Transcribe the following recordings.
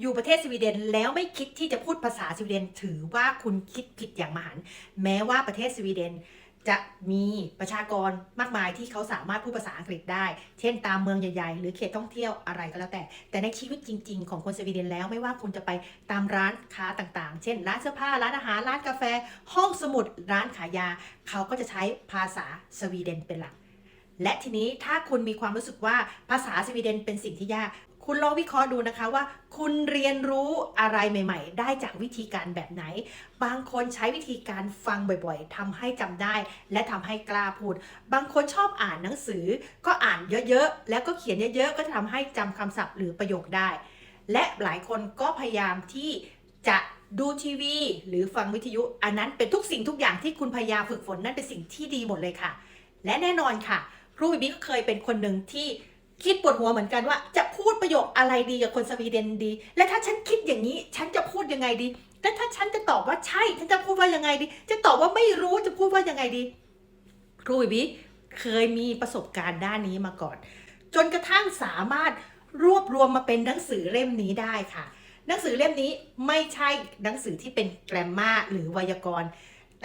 อยู่ประเทศสวีเดนแล้วไม่คิดที่จะพูดภาษาสวีเดน ถือว่าคุณคิดผิดอย่างมหันต์แม้ว่าประเทศสวีเดนจะมีประชากรมากมายที่เขาสามารถพูดภาษาอังกฤษได้ เช่น ตามเมืองใหญ่ๆ หรือเขตท่องเที่ยวอะไรก็แล้วแต่ แต่ในชีวิตจริง ๆ ของคนสวีเดนแล้วไม่ว่าคุณจะไปตามร้านค้าต่างๆ เช่น ร้านเสื้อผ้า ร้านอาหาร ร้านกาแฟ ห้องสมุด ร้านขายยา เขาก็จะใช้ภาษาสวีเดนเป็นหลัก และทีนี้ถ้าคุณมีความรู้สึกว่าภาษาสวีเดนเป็นสิ่งที่ยาก คุณลองวิเคราะห์ดูนะคะว่า คุณเรียนรู้อะไรใหม่ ๆ ได้จากวิธีการแบบไหน บางคนใช้วิธีการฟังบ่อยๆทำให้จำได้ และทำให้กล้าพูด บางคนชอบอ่านหนังสือ ก็อ่านเยอะๆ แล้วก็เขียนเยอะๆ ก็จะทำให้จำคำศัพท์หรือประโยคได้ และหลายคนก็พยายามที่จะดูทีวี หรือฟังวิทยุ อันนั้นเป็นทุกสิ่งทุกอย่างที่คุณพยายามฝึกฝนนั่นเป็นสิ่งที่ดีหมดเลยค่ะ และแน่นอนค่ะครูบิบี้ก็เคยเป็นคนหนึ่งที่ คิดปวดหัวเหมือนกันว่าจะพูดประโยคอะไรดีกับคนสวีเดนดี และถ้าฉันคิดอย่างนี้ ฉันจะพูดยังไงดี และถ้าฉันจะตอบว่าใช่ ฉันจะพูดว่ายังไงดี จะตอบว่าไม่รู้จะพูดว่ายังไงดี ครูบิบี้เคยมีประสบการณ์ด้านนี้มาก่อน จนกระทั่งสามารถรวบรวมมาเป็นหนังสือเล่มนี้ได้ค่ะ หนังสือเล่มนี้ไม่ใช่หนังสือที่เป็นแกรมมาหรือไวยากรณ์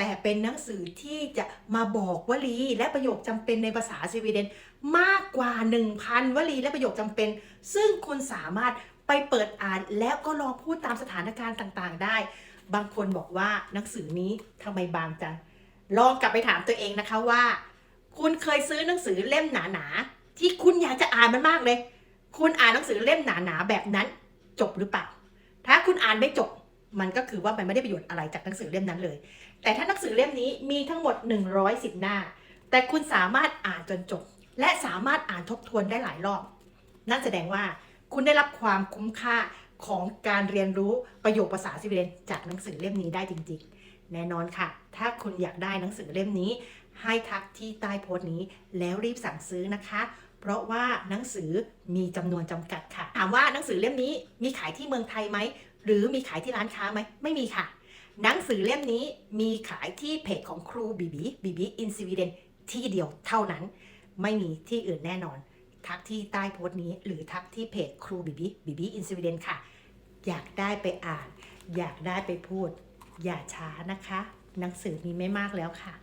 แต่เป็นหนังสือที่จะมาบอกวลีและประโยคจำเป็นในภาษาสวีเดนมากกว่า 1,000 วลีและประโยคจำเป็น ซึ่งคุณสามารถไปเปิดอ่านแล้วก็ลองพูดตามสถานการณ์ต่างๆ ได้ บางคนบอกว่าหนังสือนี้ทำไมบางจัง ลองกลับไปถามตัวเองนะคะว่า คุณเคยซื้อหนังสือเล่มหนาๆที่คุณอยากจะอ่านมันมากเลย คุณอ่านหนังสือเล่มหนาๆแบบนั้นจบหรือเปล่า ถ้าคุณอ่านไม่จบ มันก็คือว่ามันไม่ได้ประโยชน์อะไรจากหนังสือเล่มนั้นเลย แต่ถ้าหนังสือเล่มนี้มีทั้งหมด 110 หน้า แต่คุณสามารถอ่านจนจบ และสามารถอ่านทบทวนได้หลายรอบ นั่นแสดงว่าคุณได้รับความคุ้มค่าของการเรียนรู้ประโยคภาษาสวีเดนจากหนังสือเล่มนี้ได้จริง ๆ แน่นอนค่ะ ถ้าคุณอยากได้หนังสือเล่มนี้ ให้ทักที่ใต้โพสต์นี้แล้วรีบสั่งซื้อนะคะ เพราะว่าหนังสือมีจำนวนจำกัดค่ะ ถามว่าหนังสือเล่มนี้มีขายที่เมืองไทยไหม หรือมีขายที่ร้านค้าไหมไม่มีค่ะ หนังสือเล่มนี้มีขายที่เพจของครูบีบีบีบีอินสวีเดนที่เดียวเท่านั้น ไม่มีที่อื่นแน่นอน ทักที่ใต้โพสต์นี้ หรือทักที่เพจครูบีบีบีบีอินสวีเดนค่ะ อยากได้ไปอ่าน อยากได้ไปพูด อย่าช้านะคะ หนังสือมีไม่มากแล้วค่ะ